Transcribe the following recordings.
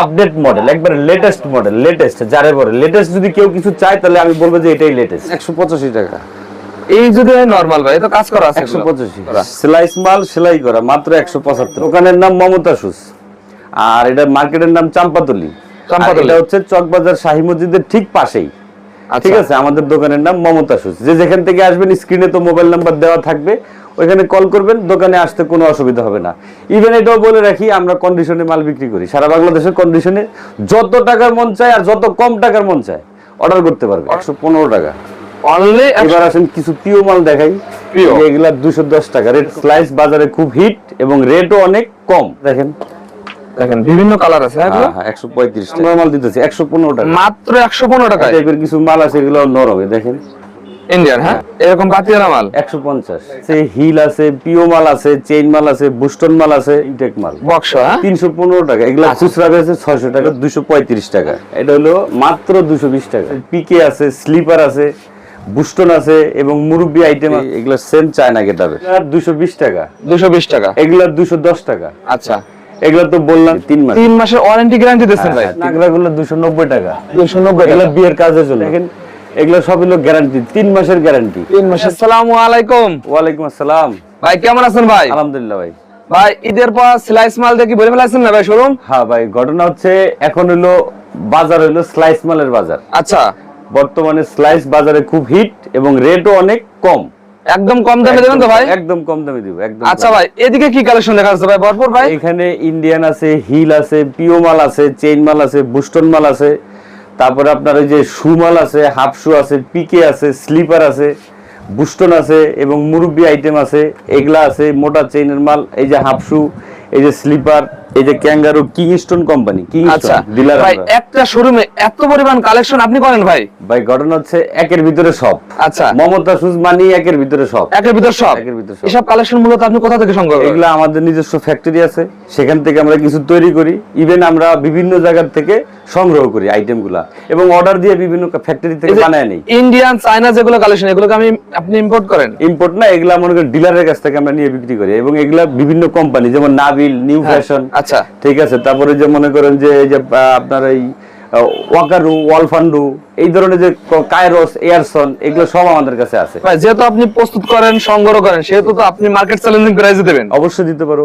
Update model একবার latest model latest যারে বলে লেটেস্ট যদি কেউ কিছু চায় তাহলে আমি বলব যে এটাই লেটেস্ট একশো পঁচাশি টাকা। এই যদি নরমাল ভাই তো কাজ করা আছে একশো। পঁচাশি। সেলাইস মাল সেলাই করা মাত্র একশো পঁচাত্তর। দোকানের নাম মমতা শুস। আর এটা মার্কেটের নাম চাম্পাতলি। এটা হচ্ছে চকবাজার শাহী মসজিদের ঠিক পাশেই। আচ্ছা। ঠিক আছে? আমাদের দোকানের নাম মমতা শুস। যে যেখান থেকে আসবেন স্ক্রিনে তো মোবাইল নাম্বার দেওয়া থাকবে। ওইখানে কল করবেন দোকানে আসতে কোনো অসুবিধা হবে না। ইভেন এটাও বলে রাখি আমরা কন্ডিশনে মাল বিক্রি করি। সারা বাংলাদেশের কন্ডিশনে যত টাকার মন চায় আর যত কম টাকার মন চায় অর্ডার করতে পারবে একশো পনেরো টাকা। অনলি এবার আসেন কিছু প্রিয় মাল দেখাই। এগুলা দুশো দশ টাকা। রেট স্লাইস বাজারে খুব হিট এবং রেটও অনেক কম। দেখেন। দেখেন বিভিন্ন কালার আছে হ্যাঁ হ্যাঁ একশো পঁয়ত্রিশ টাকা। মাল দিতেছি একশো পনেরো টাকা। মাত্র একশো পনেরো টাইপের কিছু মাল আছে এগুলো নরমে দেখেন। ইন্ডিয়ান হ্যাঁ? এরকম পাতিয়ালা মাল? একশো পঞ্চাশ। সে হিল আছে পিও মাল আছে চেইন মাল আছে বুস্টন মাল আছে ইনটেক মাল। বক্স হ্যাঁ? তিনশো পনেরো টাকা। এগুলা খুচরা বেছে ছয়শো টাকা দুশো পঁয়ত্রিশ টাকা। এটা হলো মাত্র দুশো বিশ টাকা। পিকে আছে স্লিপার আছে বুস্টন আছে এবং মুরব্বি আইটেম এগুলো সেম চায়না গেটাবে দুশো বিশ টাকা। দুশো বিশ টাকা? এগুলা দুশো দশ টাকা। আচ্ছা। এগুলা তো বললাম তিন মাস। তিন মাসের ওয়ারেন্টি গ্যারান্টি দিচ্ছেন ভাই? দুশো নব্বই টাকা। দুশো নব্বই এগুলো বিয়ের কাজে চলে দেখেন এগুলো সব হলো গ্যারান্টি তিন মাসের গ্যারান্টি তিন মাসের। আসসালামু আলাইকুম। ওয়ালাইকুম আসসালাম। ভাই কেমন আছেন ভাই? আলহামদুলিল্লাহ ভাই। ভাই ঈদের পর স্লাইস মাল দেখি বলে ফেলাইছেন না ভাই শোরুম হ্যাঁ ভাই ঘটনা হচ্ছে এখন হলো বাজার হলো স্লাইস মালের বাজার। আচ্ছা। বর্তমানে স্লাইস বাজারে খুব হিট এবং রেটও অনেক কম। একদম কম দামে দেবেন তো ভাই? একদম কম দামে দিব একদম আচ্ছা ভাই এদিকে কি কালেকশন দেখা যাচ্ছে ভাই? ভরপুর ভাই? এখানে ইন্ডিয়ান আছে হিল আছে পিও মাল আছে চেইন মাল আছে বুস্টন মাল আছে। তারপরে আপনার ওই যে শুমাল আছে হাফ শু আছে, পিকে আছে, স্লিপার আছে, বুস্টন আছে এবং মুরব্বী আইটেম আছে, এগুলা আছে, মোটা চেইনের মাল, এই যে হাফ শু এই যে স্লিপার এই যে ক্যাঙ্গারু কিংস্টোন কোম্পানি আচ্ছা। কিংস্টোন ডিলার ভাই একটা শোরুমে এত পরিমাণ কালেকশন আপনি করেন ভাই? ভাই ঘটনা হচ্ছে একের ভিতরে সব। আচ্ছা। মমতা সুজ মানি একের ভিতরে সব। একের ভিতর সব? একের ভিতর সব। এসব কালেকশন মূলত আপনি কোথা থেকে সংগ্রহ করেন? এগুলা আমাদের নিজস্ব ফ্যাক্টরি আছে। সেখান থেকে আমরা কিছু তৈরি করি। ইভেন আমরা বিভিন্ন জায়গার থেকে সংগ্রহ করি আইটেমগুলা এবং অর্ডার দিয়ে বিভিন্ন ফ্যাক্টরি থেকে বানায় নেই। ইন্ডিয়ান চায়না যেগুলো কালেকশন এগুলোকে আমি আপনি ইম্পোর্ট করেন? ইম্পোর্ট না এগুলা মনে করেন ডিলারের কাছ থেকে আমরা নিয়ে বিক্রি করি। এবং এগুলা বিভিন্ন কোম্পানি যেমন নাবিল নিউ ফ্যাশন আচ্ছা ঠিক আছে। তারপরে যে মনে করেন যে এই যে আপনার এই ওয়াকারু ওয়ালফান্ডু এই ধরনের যে কায়রস এয়ারসন এগুলো সব আমাদের কাছে আছে। যেহেতু আপনি প্রস্তুত করেন সংগ্রহ করেন সেহেতু তো আপনি মার্কেট চ্যালেঞ্জিং প্রাইস দেবেন। অবশ্যই দিতে পারো।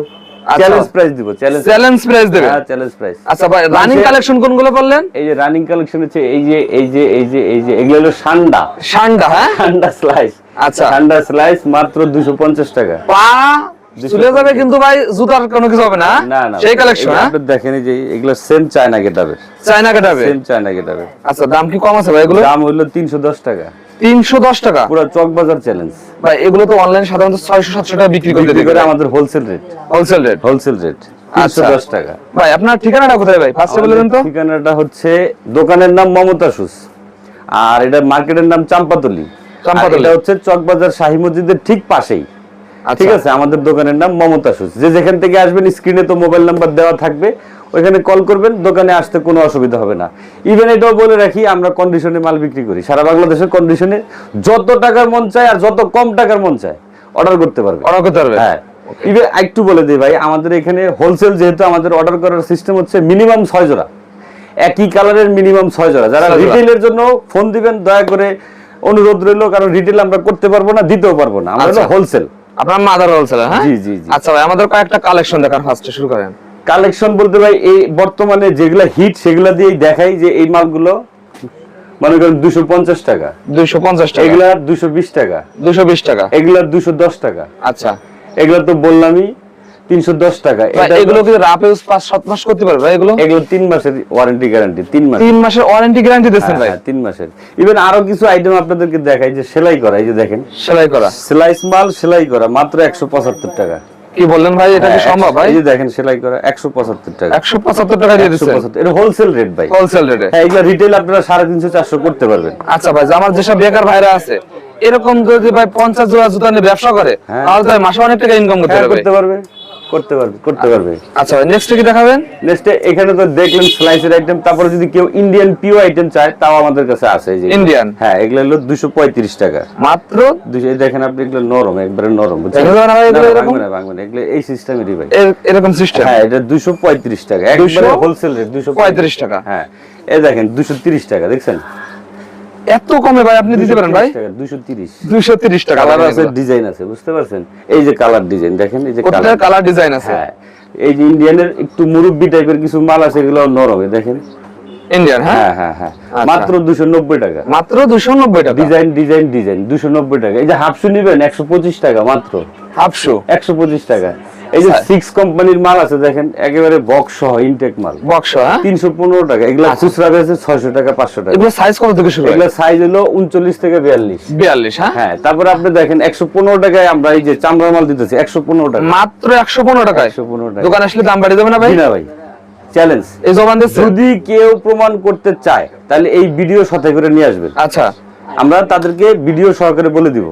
আচ্ছা। চ্যালেঞ্জ প্রাইস দিব চ্যালেঞ্জ চ্যালেঞ্জ প্রাইস দেবেন। হ্যাঁ চ্যালেঞ্জ প্রাইস আচ্ছা ভাই রানিং কালেকশন কোনগুলো বললেন? এই যে রানিং কালেকশন হচ্ছে এই যে এই যে এই যে এই যে এগুলো হলো সান্ডা। সান্ডা হ্যাঁ? সান্ডা স্লাইস আচ্ছা। সান্ডা স্লাইস মাত্র দুশো পঞ্চাশ টাকা। পা চলে যাবে কিন্তু ভাই জুতার কোনো কিছু হবে না? সেই কালেকশন হ্যাঁ? আপনি দেখেন যে এগুলো সেম চায়না গেটাবের চায়না কাটাবে সেম চায়না গেটাবের আচ্ছা দাম কি কম আছে ভাই এগুলো? দাম হলো তিনশো দশ টাকা। তিনশো দশ টাকা? পুরো চক বাজার চ্যালেঞ্জ ভাই এগুলো তো অনলাইন সাধারণত ছয়শো সাতশো টাকা বিক্রি করে আমাদের wholesale rate wholesale rate wholesale rate তিনশো আচ্ছা। দশ টাকা। ভাই আপনার ঠিকানাটা কোথায় ভাই? ফার্স্টে বলে দেন তো। ঠিকানাটা হচ্ছে দোকানের নাম মমতা শুস আর এটা মার্কেটের নাম চাম্পাতলি। চাম্পাতলি। এটা হচ্ছে চকবাজার শাহী মসজিদের ঠিক পাশেই। ঠিক আছে আমাদের দোকানের নাম মমতা শুস যে যেখান থেকে আসবেন স্ক্রিনে তো মোবাইল নাম্বার দেওয়া থাকবে ওইখানে কল করবেন দোকানে আসতে কোনো অসুবিধা হবে না। ইভেন এটাও বলে রাখি আমরা কন্ডিশনে মাল বিক্রি করি। সারা বাংলাদেশের কন্ডিশনে যত টাকার মন চায় আর যত কম টাকার মন চায় অর্ডার করতে পারবে। অর্ডার করতে পারবে? হ্যাঁ। ইভেন একটু বলে দিই ভাই আমাদের এখানে হোলসেল যেহেতু আমাদের অর্ডার করার সিস্টেম হচ্ছে মিনিমাম ছয় জোড়া। একই কালারের মিনিমাম ছয় জোড়া। যারা রিটেলের জন্য ফোন দিবেন দয়া করে অনুরোধ রইল কারণ রিটেল আমরা করতে পারব না দিতেও পারব না। আমরা আচ্ছা। হোলসেল আপনার মাদার হোলসেল হ্যাঁ? জি, জি, জি। আচ্ছা ভাই আমাদের কয়েকটা কালেকশন দেখার ফার্স্টে শুরু করেন। কালেকশন বলতে ভাই এই বর্তমানে যেগুলা হিট সেগুলা দিয়েই দেখাই যে এই মালগুলো মনে করেন দুশো পঞ্চাশ টাকা। দুশো পঞ্চাশ টাকা। এগুলা দুশো বিশ টাকা। দুশো বিশ টাকা। এগুলা দুশো দশ টাকা। আচ্ছা। এগুলা তো বললামই তিনশো দশ টাকা। এগুলো কি রাপ ইউজ পাঁচ সাত মাস করতে পারবে এগুলো? এগুলো তিন মাসের ওয়ারেন্টি গ্যারান্টি তিন মাস। তিন মাসের ওয়ারেন্টি গ্যারান্টি দিচ্ছেন হ্যাঁ, ভাই? হ্যাঁ, মাসের। ইভেন আরও কিছু আইটেম আপনাদেরকে দেখাই যে সেলাই করা এই যে দেখেন। সেলাই করা। সেলাইস মাল সেলাই করা মাত্র একশো পঁচাত্তর টাকা। কি বললেন ভাই এটা কি হ্যাঁ, সম্ভব ভাই? এই যে দেখেন সেলাই করা একশো পঁচাত্তর টাকা। একশো পঁচাত্তর টাকা দিয়ে দিচ্ছেন 175 এটা হোলসেল রেট ভাই। হোলসেল রেটে হ্যাঁ এগুলো রিটেল আপনারা সাড়ে তিনশো চারশো করতে পারবেন। আচ্ছা ভাই যে আমার যেসব বেকার ভাইরা আছে এরকম যদি ভাই পঞ্চাশ জোড়া জুতা নিয়ে ব্যবসা করে। তাহলে মাসে অনেক টাকা ইনকাম করতে পারবে। করতে পারবে করতে পারবে। আচ্ছা নেক্সট কি দেখাবেন? নেক্সট এখানে তো দেখলেন স্লাইসের আইটেম তারপরে যদি কেউ ইন্ডিয়ান পিও আইটেম চায় তাও আমাদের কাছে আছে যে। Indian? হ্যাঁ এগুলো হলো দুশো পঁয়ত্রিশ টাকা। মাত্র? দেখেন আপনি এগুলো নরম একবারে নরম এগুলো এই সিস্টেমেরই ভাই। এরকম সিস্টেম হ্যাঁ এটা দুশো পঁয়ত্রিশ টাকা একবারে হোলসেল রেট দুশো 35 টাকা। হ্যাঁ এই দেখেন দুশো তিরিশ টাকা দেখছেন? এত কমে ভাই আপনি দিতে পারেন ভাই? দুশো তিরিশ দুইশো তিরিশ টাকা কালার আছে ডিজাইন আছে বুঝতে পারছেন? এই যে কালার ডিজাইন দেখেন এই যে কালার কালার ডিজাইন আছে। হ্যাঁ। এই যে ইন্ডিয়ানের একটু মুরব্বি টাইপের কিছু মাল আছে এগুলো নরম দেখেন। ইন্ডিয়ান হ্যাঁ? হ্যাঁ হ্যাঁ হ্যাঁ। আচ্ছা। মাত্র দুশো নব্বই টাকা। মাত্র দুশো নব্বই টাকা? ডিজাইন ডিজাইন ডিজাইন দুশো নব্বই টাকা। এই যে হাফশু নিবেন একশো পঁচিশ টাকা মাত্র। হাফশো? একশো পঁচিশ টাকা। এই যে আচ্ছা। সিক্স কোম্পানির মাল আছে দেখেন একেবারে বক্স সহ ইনটেক মাল। বক্স হ্যাঁ? তিনশো পনেরো টাকা এগুলা খুচরা বেছে ছয়শো টাকা পাঁচশো টাকা। এগুলো সাইজ কত থেকে শুরু এগুলা সাইজ হলো উনচল্লিশ থেকে বিয়াল্লিশ। বিয়াল্লিশ হ্যাঁ? হ্যাঁ তারপরে আপনি দেখেন একশো পনেরো টাকায় আমরা এই যে চামড়ার মাল দিতেছি একশো পনেরো টাকা। মাত্র একশো পনেরো টাকায়? একশো পনেরো টাকা। দোকান আসলে দাম বাড়িয়ে দেবে না ভাই? না ভাই। চ্যালেঞ্জ এই জবান দিচ্ছে যদি কেউ প্রমাণ করতে চায় তাহলে এই ভিডিও সাথে করে নিয়ে আসবেন। আচ্ছা। আমরা তাদেরকে ভিডিও সহকারে বলে দিব।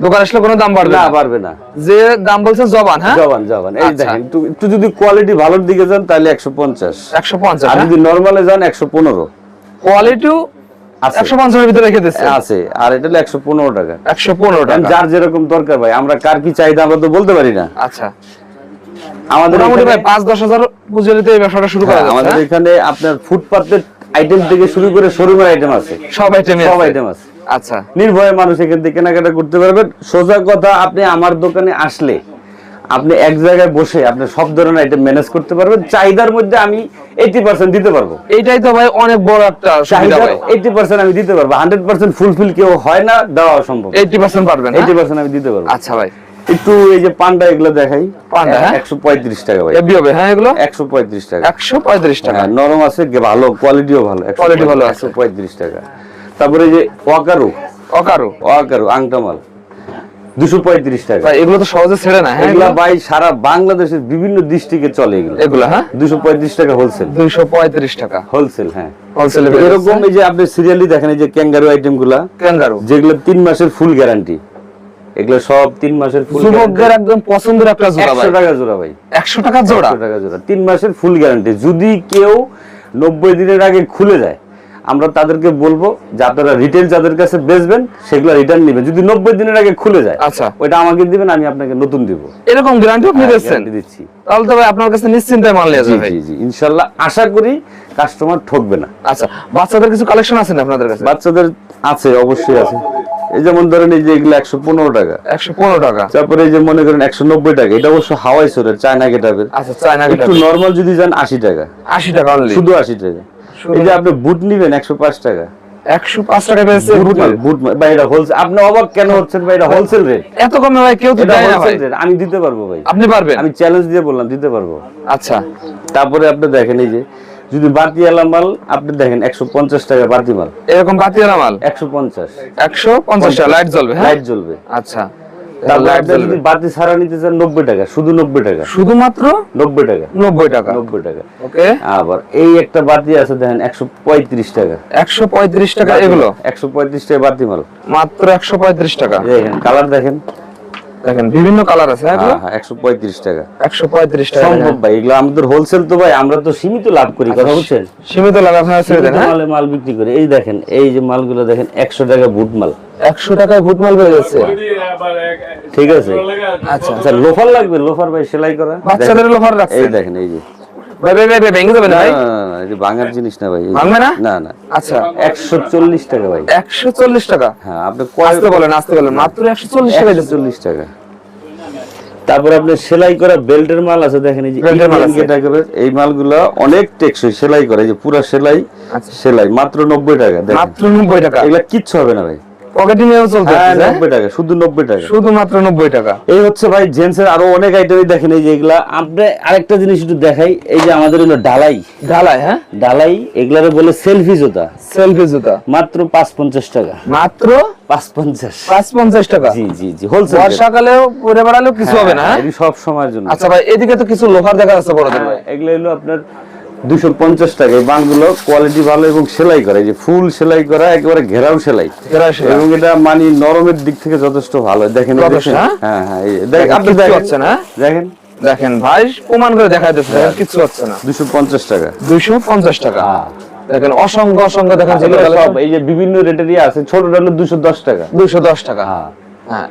দোকান আসলে কোনো দাম বাড়বে না পারবে না। যে দাম বলছেন জবান হ্যাঁ? জবান জবান। এই আচ্ছা। দেখেন একটু যদি কোয়ালিটি ভালোর দিকে যান তাহলে একশো পঞ্চাশ। একশো পঞ্চাশ আর যদি নর্মালে যান একশো পনেরো। কোয়ালিটিও আছে। ভিতরে রেখে দিচ্ছে আর এটা হলো একশো পনেরো টাকা। একশো পনেরো টাকা। যার যেরকম দরকার ভাই আমরা কার কি চাহিদা আমরা তো বলতে পারি না। আচ্ছা। আমাদের মোটামুটি এখানে- ভাই পাঁচ দশ হাজার পুজো এই ব্যবসাটা শুরু করা হ্যাঁ, আমাদের হ্যাঁ? এখানে আপনার ফুটপাতের আইটেম থেকে শুরু করে শোরুমের আইটেম আছে। সব আইটেম সব আইটেম আছে। আচ্ছা। নির্ভয়ে মানুষ এখান থেকে কেনাকাটা করতে পারবেন সোজা কথা আপনি আমার দোকানে আসলে আপনি এক জায়গায় বসে আপনি সব ধরনের আইটেম ম্যানেজ করতে পারবেন। চাহিদার মধ্যে আমি এইটি পার্সেন্ট দিতে পারব। এইটাই তো ভাই অনেক বড় একটা ভাই। এইটি পার্সেন্ট আমি দিতে পারব। হান্ড্রেড পার্সেন্ট ফুলফিল কেউ হয় না দেওয়া অসম্ভব এইটি পার্সেন্ট পারবেন এইটি? পার্সেন্ট আমি দিতে পারব। আচ্ছা ভাই। একটু এই যে পান্ডা এগুলো দেখাই। পান্ডা, হ্যাঁ? একশো পঁয়ত্রিশ টাকা ভাই। এবি হবে হ্যাঁ এগুলো? একশো পঁয়ত্রিশ টাকা। একশো পঁয়ত্রিশ টাকা। হ্যাঁ, নরম আছে ভালো কোয়ালিটিও ভালো Quality ভালো একশো পঁয়ত্রিশ টাকা। তারপরে যে ওয়াকারু। অকারো ওয়াকারু আংটামাল। দুশো পঁয়ত্রিশ টাকা। এগুলো তো সহজে ছেড়ে না হ্যাঁ এগুলো? ভাই সারা বাংলাদেশের বিভিন্ন ডিস্ট্রিক্টে চলে এগুলো। এগুলো হ্যাঁ? দুশো পঁয়ত্রিশ টাকা হোলসেল দুইশো পঁয়ত্রিশ টাকা। হোলসেল হ্যাঁ। হোলসেলে এরকম এই যে আপনি সিরিয়ালি দেখেন এই যে ক্যাঙ্গারু আইটেমগুলা ক্যাঙ্গারু যেগুলো তিন মাসের ফুল গ্যারান্টি এগুলো সব তিন মাসের ফুল যুবকদের একদম পছন্দের একটা জোড়া ভাই। টাকা জোড়া ভাই। একশো টাকা জোড়া? টাকা জোড়া। তিন মাসের ফুল গ্যারান্টি যদি কেউ নব্বই দিনের আগে খুলে যায় আমরা তাদেরকে বলব যে আপনারা রিটেল যাদের কাছে বেচবেন সেগুলো রিটার্ন নেবেন। যদি নব্বই দিনের আগে খুলে যায় আচ্ছা। ওইটা আমাকে দিবেন আমি আপনাকে নতুন দিব। এরকম গ্যারান্টি আপনি দিচ্ছেন? দিচ্ছি। তাহলে ভাই আপনার কাছে নিশ্চিন্তায় মাল নিয়ে যাবে। জি জি ইনশাল্লাহ। আশা করি কাস্টমার ঠকবে না। আচ্ছা বাচ্চাদের কিছু কালেকশন আছে না আপনাদের কাছে? বাচ্চাদের আছে অবশ্যই আছে। এই যেমন ধরেন এই যে এগুলো একশো পনেরো টাকা। একশো পনেরো টাকা। তারপরে এই যে মনে করেন একশো নব্বই টাকা এটা অবশ্য হাওয়াই সোরের চায়না গেটাবের আচ্ছা চায়না একটু নর্মাল যদি যান আশি টাকা। আশি টাকা শুধু আশি টাকা। এই যে আপনি বুট নিবেন একশো পাঁচ টাকা। একশো পাঁচ টাকা পেয়েছে বুট বুট ভাই এটা হোলসেল আপনি অবাক কেন হচ্ছেন ভাই এটা হোলসেল রেট এত কমে ভাই কেউ তো দেয় না ভাই। আমি দিতে পারব ভাই। আপনি পারবেন? আমি চ্যালেঞ্জ দিয়ে বললাম দিতে পারব। আচ্ছা। তারপরে আপনি দেখেন এই যে যদি বাতি আলা মাল আপনি দেখেন একশো পঞ্চাশ টাকা বাতি মাল। এরকম বাতিওয়ালা মাল? একশো পঞ্চাশ। একশো পঞ্চাশ টাকা লাইট জ্বলবে হ্যাঁ? লাইট জ্বলবে। আচ্ছা। আপনি জ্বলবে। যদি বাতি ছাড়া নিতে চান নব্বই টাকা শুধু নব্বই টাকা। শুধুমাত্র? নব্বই টাকা। নব্বই টাকা। নব্বই টাকা। ওকে। আবার এই একটা বাতি আছে দেখেন একশো পঁয়ত্রিশ টাকা। একশো পঁয়ত্রিশ টাকা এগুলো? একশো পঁয়ত্রিশ টাকা বাতি মাল। মাত্র একশো পঁয়ত্রিশ টাকা। দেখেন কালার দেখেন। দেখেন বিভিন্ন কালার আছে হ্যাঁ হ্যাঁ হ্যাঁ একশো পঁয়ত্রিশ টাকা। একশো পঁয়ত্রিশ টাকা সম্ভব ভাই এগুলো আমাদের হোলসেল তো ভাই আমরা তো সীমিত লাভ করি কথা বুঝছেন? সীমিত লাভ আপনারা ছেড়ে দেন হ্যাঁ? মাল বিক্রি করে। এই দেখেন এই যে মালগুলো দেখেন একশো টাকা বুট মাল। একশো টাকায় বুট মাল পেয়ে যাচ্ছে। ঠিক আছে? আচ্ছা। আচ্ছা লোফার লাগবে লোফার ভাই সেলাই করা। বাচ্চাদের লোফার লোফার এই দেখেন এই যে। ভাই ভাই ভেঙে যাবে না ভাই? ভাঙার জিনিস না ভাই ভাঙবে না? না না। আচ্ছা। টাকা ভাই। একশো চল্লিশ টাকা? হ্যাঁ আপনি বলেন আসতে বলেন মাত্র টাকা তারপরে আপনি সেলাই করা বেল্টের মাল আছে দেখেন এই যে এই মালগুলো অনেক টেকসই সেলাই করে এই যে পুরা সেলাই আচ্ছা। সেলাই মাত্র নব্বই টাকা মাত্র নব্বই টাকা। এগুলা কিচ্ছু হবে না ভাই। পকেটিং এও চলতে হ্যাঁ আছে? নব্বই টাকা শুধু নব্বই টাকা। শুধুমাত্র নব্বই টাকা। এই হচ্ছে ভাই জেন্টসের আরও অনেক আইটেমই দেখেন এই যে এগুলা। আপনি আরেকটা জিনিস একটু দেখাই এই যে আমাদের হলো ডালাই। ঢালাই হ্যাঁ? ডালাই এগুলারে বলে সেলফি জুতা। সেলফি জুতা। মাত্র পাঁচ পঞ্চাশ টাকা। মাত্র? পাঁচ পঞ্চাশ পাঁচ পঞ্চাশ টাকা? জি জি জি হোলসেল বর্ষাকালেও পরে বেড়ালেও কিছু হবে না? সব সময়ের জন্য। আচ্ছা ভাই এদিকে তো কিছু লোহার দেখা যাচ্ছে বড়দের ভাই। হ্যাঁ, এগুলো হলো আপনার দুশো পঞ্চাশ টাকা এই বানগুলো কোয়ালিটি ভালো এবং সেলাই করা। যে ফুল সেলাই করা একেবারে ঘেরাও সেলাই। এবং এটা মানে নরমের দিক থেকে যথেষ্ট ভালো। দেখেন? হ্যাঁ? হ্যাঁ হ্যাঁ এই যে- দেখ- দেখেন আপনি দেখেন। হ্যাঁ? দেখেন দেখেন। ভাই প্রমাণ করে দেখা যাচ্ছে কিছু হচ্ছে না। দুশো পঞ্চাশ টাকা। দুইশো পঞ্চাশ টাকা। হ্যাঁ। দেখেন অসংখ্য অসংখ্য দেখা সব এই যে বিভিন্ন রেটেরই আছে ছোটটা হলো দুশো দশ টাকা। দুইশো দশ টাকা। হ্যাঁ। হ্যাঁ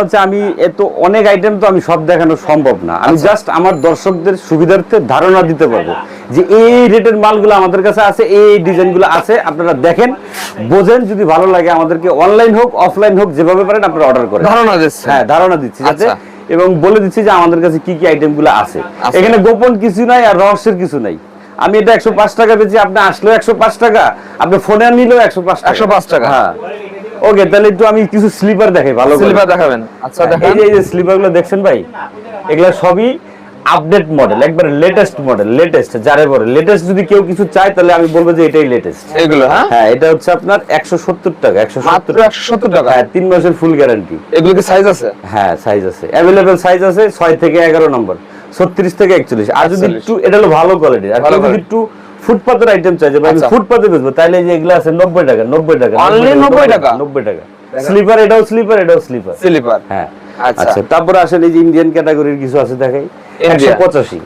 হচ্ছে আমি এত অনেক আইটেম তো আমি সব দেখানো সম্ভব না। আমি জাস্ট আমার দর্শকদের সুবিধার্থে ধারণা দিতে পারব যে এই রেটের মালগুলো আমাদের কাছে আছে এই ডিজাইনগুলো আছে আপনারা দেখেন বোঝেন যদি ভালো লাগে আমাদেরকে অনলাইন হোক অফলাইন হোক যেভাবে পারেন আপনারা অর্ডার করেন। ধারণা দিচ্ছে হ্যাঁ ধারণা দিচ্ছি যাতে আচ্ছা। এবং বলে দিচ্ছি যে আমাদের কাছে কি কি আইটেমগুলো আছে। আচ্ছা। এখানে গোপন কিছু নাই আর রহস্যের কিছু নাই। আমি এটা একশো পাঁচ টাকা বেচি আপনি আসলেও একশো পাঁচ টাকা আপনি ফোনে নিলেও একশো পাঁচ একশো পাঁচ টাকা। হ্যাঁ। ওকে তাহলে একটু আমি কিছু স্লিপার দেখাই ভালো করে। সিলভার দেখাবেন। আচ্ছা দেখেন। এই যে স্লিপারগুলো দেখছেন ভাই এগুলা সবই আপডেট মডেল একবার লেটেস্ট মডেল লেটেস্ট যারে বলে। লেটেস্ট যদি কেউ কিছু চায় তাহলে আমি বলব যে এটাই লেটেস্ট এগুলো হ্যাঁ? হ্যাঁ এটা হচ্ছে আপনার একশো সত্তর টাকা একশো মাত্র সত্তর একশো সত্তর টাকা? হ্যাঁ তিন মাসের ফুল গ্যারান্টি এগুলো কি সাইজ আছে? হ্যাঁ সাইজ আছে। অ্যাভেলেবেল সাইজ আছে ছয় থেকে এগারো নম্বর ছত্রিশ থেকে একচল্লিশ। আর যদি একটু এটা হলো ভালো কোয়ালিটি আর যদি একটু ফুটপাতের আইটেম চাই যে ভাই আচ্ছা। ফুটপাতে বেচবো তাহলে যে এগুলো আছে নব্বই টাকা নব্বই টাকা অনলি 90 টাকা? নব্বই টাকা? স্লিপার এটাও স্লিপার এটাও স্লিপার স্লিপার হ্যাঁ। আচ্ছা। আচ্ছা তারপরে এই যে ইন্ডিয়ান ক্যাটাগরির কিছু আছে দেখাই। একশো India। পঁচাশি।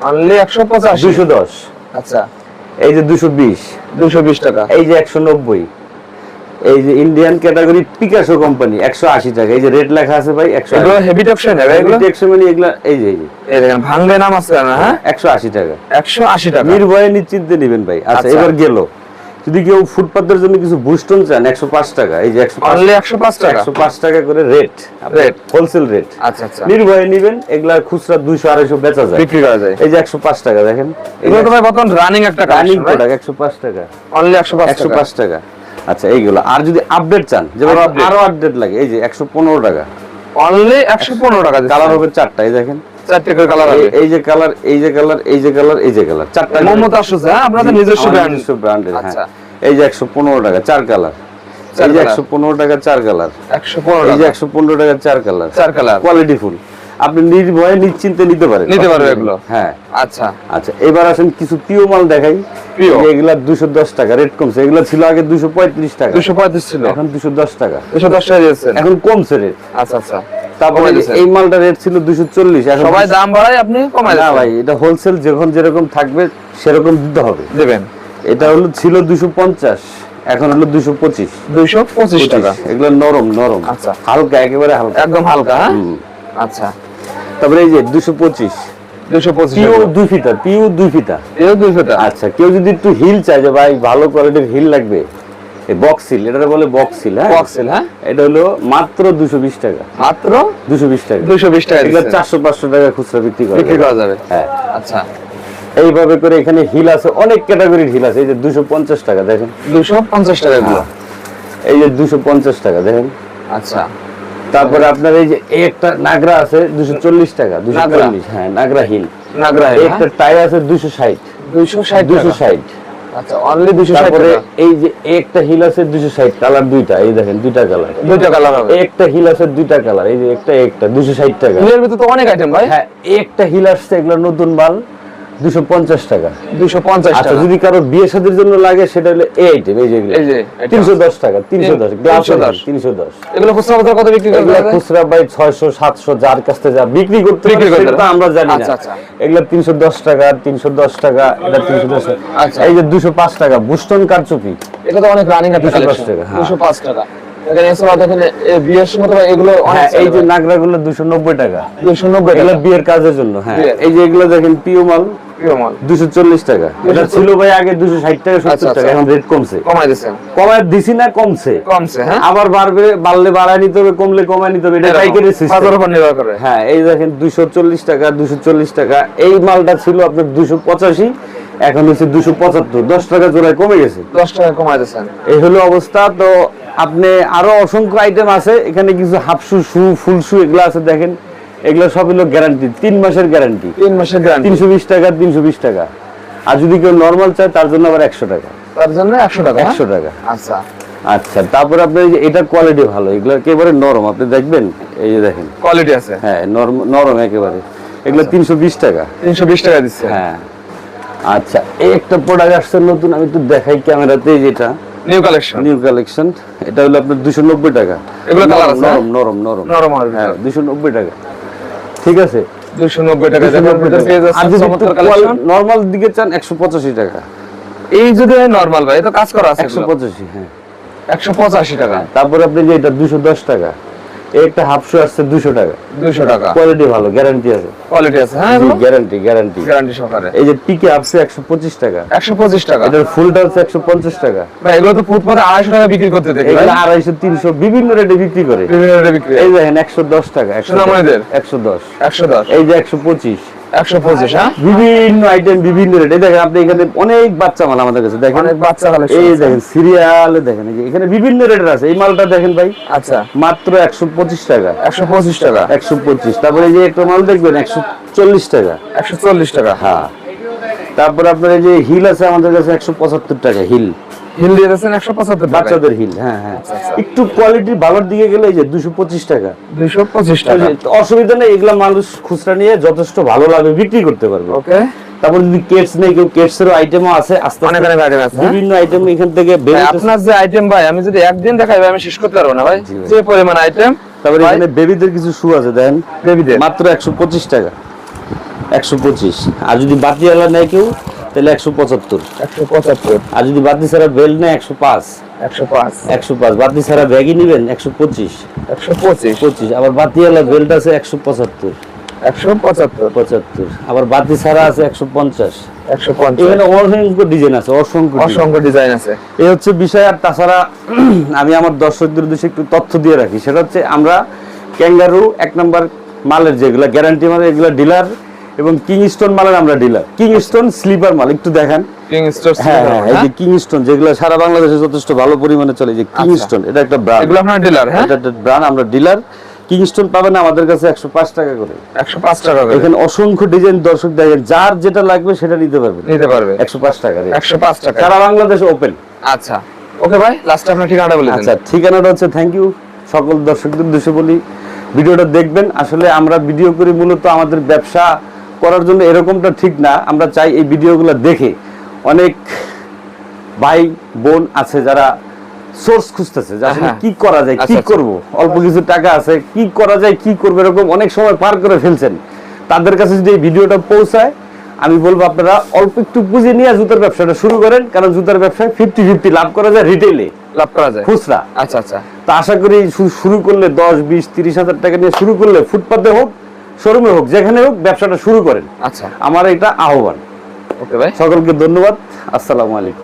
অনলি একশো পঁচাশি? দুশো দশ। আচ্ছা। এই যে দুশো বিশ। দুশো বিশ টাকা। এই যে একশো নব্বই। এই যে ইন্ডিয়ান ক্যাটাগরি পিকাসো কোম্পানি একশো আশি টাকা। এই যে রেট লেখা আছে ভাই একশো এগুলো হেভি টপশন হবে এগুলো? একশো মানে এগুলা এই যে এই দেখেন ভাঙবে নাম আছে না হ্যাঁ? একশো আশি টাকা। একশো আশি টাকা। নির্ভয়ে নিশ্চিন্তে নেবেন ভাই। আচ্ছা আচ্ছা। এবার গেল। যদি কেউ ফুটপাতের জন্য কিছু বুস্টন চান একশো পাঁচ টাকা। এই যে একশো অনলি একশো পাঁচ টাকা? একশো পাঁচ টাকা করে রেট Rate। হোলসেল রেট আচ্ছা আচ্ছা। নির্ভয়ে নিবেন এগুলা খুচরা দুইশো আড়াইশো বেচা যায়। বিক্রি করা যায়। এই যে একশো পাঁচ টাকা দেখেন। এগুলো তো ভাই বর্তমান রানিং একটা রানিং প্রোডাক্ট একশো পাঁচ টাকা। অনলি একশো পাঁচ একশো টাকা পাঁচ টাকা। আচ্ছা এইগুলো। আর যদি আপডেট চান যেমন আরও আপডেট লাগে এই যে একশো পনেরো টাকা। অনলি একশো পনেরো টাকা কালার হবে চারটা এই দেখেন। কালার এই- যে কালার এই যে কালার এই যে কালার এই যে কালার চারটা মোহাম্মদ হ্যাঁ আপনাদের নিজস্ব ব্র্যান্ড ব্র্যান্ডের আচ্ছা। হ্যাঁ। এই যে একশো পনেরো টাকা চার কালার এই যে একশো পনেরো টাকা চার কালার একশো পনেরো এই যে একশো পনেরো টাকা চার কালার চার কালার কোয়ালিটি ফুল আপনি নির্ভয়ে নিশ্চিন্তে নিতে পারেন। নিতে পারবে এগুলো। হ্যাঁ। আচ্ছা। আচ্ছা এবার আসেন কিছু পিও মাল দেখাই। এগুলা দুশো দশ টাকা রেট কমছে। এগুলো ছিল আগে দুশো পঁয়ত্রিশ টাকা। দুশো পঁয়ত্রিশ ছিল? এখন দুশো দশ টাকা। দুশো দশ টাকা এখন কমছে রেট আচ্ছা আচ্ছা। তারপরে এই মালটা রেট ছিল দুশো চল্লিশ সবাই দাম বাড়ায় আপনি কমাই না ভাই এটা হোলসেল যখন যেরকম থাকবে সেরকম দিতে হবে। দেবেন। এটা হলো ছিল দুশো পঞ্চাশ এখন হলো দুশো পঁচিশ। দুইশো পঁচিশ টাকা। এগুলো নরম নরম। আচ্ছা। হালকা একেবারে হালকা। একদম হালকা হ্যাঁ? আচ্ছা। তারপরে এই যে দুশো পঁচিশ। দুই ফিতা দুই ফিতা। এও টাকা আচ্ছা কেউ যদি একটু হিল চায় যে ভাই ভালো কোয়ালিটির হিল লাগবে এই এটা বলে বক্স হ্যাঁ? বক্সেল হ্যাঁ? এটা হলো মাত্র দুশো বিশ টাকা। মাত্র দুশো বিশ টাকা। দুইশো বিশ টাকা এগুলো দিচ্ছেন। চারশো পাঁচশো টাকা খুচরা বিক্রি করা বিক্রি করা যাবে। হ্যাঁ। আচ্ছা। এইভাবে করে এখানে হিল আছে অনেক ক্যাটাগরির হিল আছে। এই যে দুশো পঞ্চাশ টাকা দেখেন। দুশো পঞ্চাশ টাকা এগুলো। এই যে দুশো পঞ্চাশ টাকা দেখেন। আচ্ছা। তারপরে আপনার এই যে একটা নাগরা আছে দুশো চল্লিশ টাকা দুশো চল্লিশ হ্যাঁ নাগরা হিল। নাগরা একটা টাই আছে দুশো ষাট। দুইশো ষাট দুশো দুশো ষাট। আচ্ছা অনলি দুশো ষাট তারপরে এই যে একটা হিল আছে দুশো ষাট কালার দুইটা এই দেখেন দুইটা কালার। দুইটা কালার হবে। একটা হিল আছে দুইটা কালার এই যে একটা একটা দুশো ষাট টাকা। হিলের ভিতরে তো অনেক আইটেম ভাই। হ্যাঁ একটা হিল আসছে এগুলো নতুন মাল। টাকা। আচ্ছা টাকা। যদি কারও বিয়ে শাদীর জন্য লাগে সেটা হলো এই আইটেম এই যে এই টাকা তিনশো দশ গ্লাস 310 এগুলো খুচরা বাজার কত বিক্রি এগুলা করবে খুচরা বাই ছয়শো সাতশো যার কাছ থেকে যা বিক্রি করতে বিক্রি পারে করতে সেটা আমরা জানি না। এগুলা টাকা তিনশো দশ টাকা এটা তিনশো দশ টাকা। এই যে দুশো পাঁচ টাকা বুস্টন কারচুপি। এটা তো অনেক রানিং একটা 205 টাকা, হ্যাঁ। টাকা। হ্যাঁ এই যে দুশো নব্বই টাকা। দুশো নব্বই বিয়ের কাজের জন্য হ্যাঁ। এই যে এগুলো দেখেন পিও টাকা। এটা ছিল ভাই আগে টাকা আচ্ছা, টাকা আচ্ছা। এখন রেট কমছে। কমাই দিচ্ছেন কমায় দিছি না কমছে। কমছে হ্যাঁ? আবার বাড়বে বাড়লে বাড়ায় নিতে হবে কমলে কমায় নিতে হবে এটা পাইকারি বাজার উপর নির্ভর করে। হ্যাঁ এই দেখেন টাকা টাকা। মালটা ছিল আপনার দুশো পঁচাশি এখন হচ্ছে দুশো পঁচাত্তর। দশ টাকা জোড়ায় কমে গেছে। দশ টাকা দিচ্ছেন এই হলো অবস্থা। তো আপনি আরও অসংখ্য আইটেম আছে। এখানে কিছু হাফ শু শু ফুল শু এগুলো আছে দেখেন। এগুলো সব হলো গ্যারান্টি তিন মাসের গ্যারান্টি তিন মাসের গ্যারান্টি তিনশো বিশ টাকা তিনশো বিশ টাকা। আর যদি কেউ নর্মাল চায় তার জন্য আবার একশো টাকা। তার জন্য একশো টাকা? একশো টাকা। আচ্ছা। আচ্ছা তারপরে আপনার এই যে এটা কোয়ালিটি ভালো এগুলো একেবারে নরম। আপনি দেখবেন? এই যে দেখেন। কোয়ালিটি আছে। হ্যাঁ নরম নরম একেবারে। এগুলো তিনশো বিশ টাকা। তিনশো বিশ টাকা দিচ্ছে। হ্যাঁ। আচ্ছা এই একটা প্রোডাক্ট আসছে নতুন আমি একটু দেখাই ক্যামেরাতে যেটা। নিউ কালেকশন নিউ কালেকশন এটা হলো আপনার দুশো নব্বই টাকা। এগুলো নরম, হ্যাঁ? নরম নরম নরম। নরম হ্যাঁ দুশো নব্বই টাকা। ঠিক আছে? দুশো নব্বই টাকা নর্মাল দিকে চান একশো পঁচাশি টাকা। এই যদি নরমাল ভাই এটা কাজ করা আছে একশো পঁচাশি হ্যাঁ। একশো পঁচাশি টাকা। তারপরে আপনি যে এটা দুশো দশ টাকা একটা হাফ শু আসছে 200 টাকা। 200 টাকা। কোয়ালিটি ভালো গ্যারান্টি আছে। কোয়ালিটি আছে হ্যাঁ গ্যারান্টি গ্যারান্টি গ্যারান্টি সহকারে। এই যে পিকে আপসে একশো পঁচিশ টাকা। একশো পঁচিশ টাকা। এটার ফুল ডান্স একশো পঞ্চাশ টাকা। ভাই এগুলো তো ফুটপাতে আড়াইশো টাকা বিক্রি করতে দেখি এগুলো আড়াইশো তিনশো বিভিন্ন রেটে বিক্রি করে। বিভিন্ন রেটে বিক্রি এই দেখেন একশো দশ টাকা একশো সোনামণিদের? একশো দশ। একশো দশ। এই যে একশো পঁচিশ। হ্যাঁ? বিভিন্ন আইটেম বিভিন্ন রেট দেখেন আপনি এখানে অনেক বাচ্চা মাল আমাদের কাছে দেখেন। অনেক বাচ্চা কালেকশন এই দেখেন সিরিয়ালে দেখেন এখানে বিভিন্ন রেটের আছে। এই মালটা দেখেন ভাই আচ্ছা। মাত্র একশো পঁচিশ টাকা। একশো পঁচিশ টাকা। একশো পঁচিশ। তারপরে এই যে একটা মাল দেখবেন একশো চল্লিশ টাকা। একশো চল্লিশ টাকা। হ্যাঁ। তারপরে আপনার এই যে হিল আছে আমাদের কাছে একশো পঁচাত্তর টাকা হিল। হিল দিয়ে একশো পঁচাত্তর বাচ্চাদের হিল হ্যাঁ হ্যাঁ। একটু কোয়ালিটি ভালোর দিকে গেলে এই যে দুশো পঁচিশ টাকা। দুইশো পঁচিশ টাকা। অসুবিধা নেই এগুলা মানুষ খুচরা নিয়ে যথেষ্ট ভালো লাভে বিক্রি করতে পারবে। ওকে। তারপর যদি কেটস নেই কেউ কেটস এর আইটেমও আছে আস্তে অনেক অনেক আইটেম আছে হ্যাঁ? বিভিন্ন আইটেম এখান থেকে আপনার যে আইটেম ভাই আমি যদি একদিন দেখাই ভাই আমি শেষ করতে পারব না ভাই। ভাই। যে পরিমাণ আইটেম তারপরে এখানে বেবিদের কিছু শু আছে দেখেন। বেবিদের মাত্র একশো পঁচিশ টাকা। একশো পঁচিশ। আর যদি বাতিওয়ালা নেয় কেউ তাহলে একশো পঁচাত্তর। একশো পঁচাত্তর। আর যদি বাতি ছাড়া বেল্ট নেয় একশো পাঁচ। একশো পাঁচ। একশো পাঁচ। বাতি ছাড়া ব্যাগই নিবেন একশো পঁচিশ। একশো পঁচিশ। পঁচিশ। আবার বাতিওয়ালা বেল্ট আছে একশো পঁচাত্তর। একশো পঁচাত্তর। পঁচাত্তর। আবার বাতি ছাড়া আছে একশো পঞ্চাশ। একশো পঞ্চাশ। এখানে অসংখ্য ডিজাইন আছে অসংখ্য অসংখ্য ডিজাইন আছে। এই হচ্ছে বিষয় আর তাছাড়া আমি আমার দর্শকদের উদ্দেশ্যে একটু তথ্য দিয়ে রাখি। সেটা হচ্ছে আমরা ক্যাঙ্গারু এক নম্বর মালের যেগুলো গ্যারান্টি মালের এগুলো ডিলার এবং কিংস্টোন মালের আমরা ডিলার কিংস্টোন স্লিপার মাল একটু দেখান। হ্যাঁ হ্যাঁ এই যে কিংস্টোন যেগুলো সারা বাংলাদেশে যথেষ্ট ভালো পরিমাণে চলে যে কিংস্টোন এটা একটা ব্র্যান্ড এগুলো আপনার ডিলার হ্যাঁ? এটা ব্র্যান্ড আমরা ডিলার কিংস্টোন পাবেন আমাদের কাছে একশো পাঁচ টাকা করে। একশো পাঁচ টাকা করে। এখানে অসংখ্য ডিজাইন দর্শক দেখেন যার যেটা লাগবে সেটা নিতে পারবেন। নিতে পারবে। একশো পাঁচ টাকা। একশো পাঁচ টাকা। সারা বাংলাদেশ ওপেন আচ্ছা। ওকে ভাই লাস্টে আপনার ঠিকানাটা বলে আচ্ছা ঠিকানাটা হচ্ছে থ্যাংক ইউ সকল দর্শকদের উদ্দেশ্যে বলি ভিডিওটা দেখবেন। আসলে আমরা ভিডিও করি মূলত আমাদের ব্যবসা করার জন্য এরকমটা ঠিক না। আমরা চাই এই ভিডিওগুলো দেখে অনেক ভাই বোন আছে যারা সোর্স খুঁজতেছে যে আসলে হ্যাঁ। কি করা যায় কি আচ্ছা, আচ্ছা। করব? অল্প কিছু টাকা আছে কি করা যায় কি করব? এরকম অনেক সময় পার করে ফেলছেন। তাদের কাছে যদি এই ভিডিওটা পৌঁছায় আমি বলব আপনারা অল্প একটু পুঁজি নিয়ে জুতার ব্যবসাটা শুরু করেন কারণ জুতার ব্যবসায় ফিফটি ফিফটি লাভ করা যায় রিটেলে লাভ করা যায়। খুচরা। আচ্ছা আচ্ছা। তা আশা করি শুরু করলে দশ বিশ তিরিশ হাজার টাকা নিয়ে শুরু করলে ফুটপাতে হোক শোরুমে হোক যেখানে হোক ব্যবসাটা শুরু করেন। আচ্ছা। আমার এটা আহ্বান। ওকে ভাই। সকলকে ধন্যবাদ। আসসালামু আলাইকুম।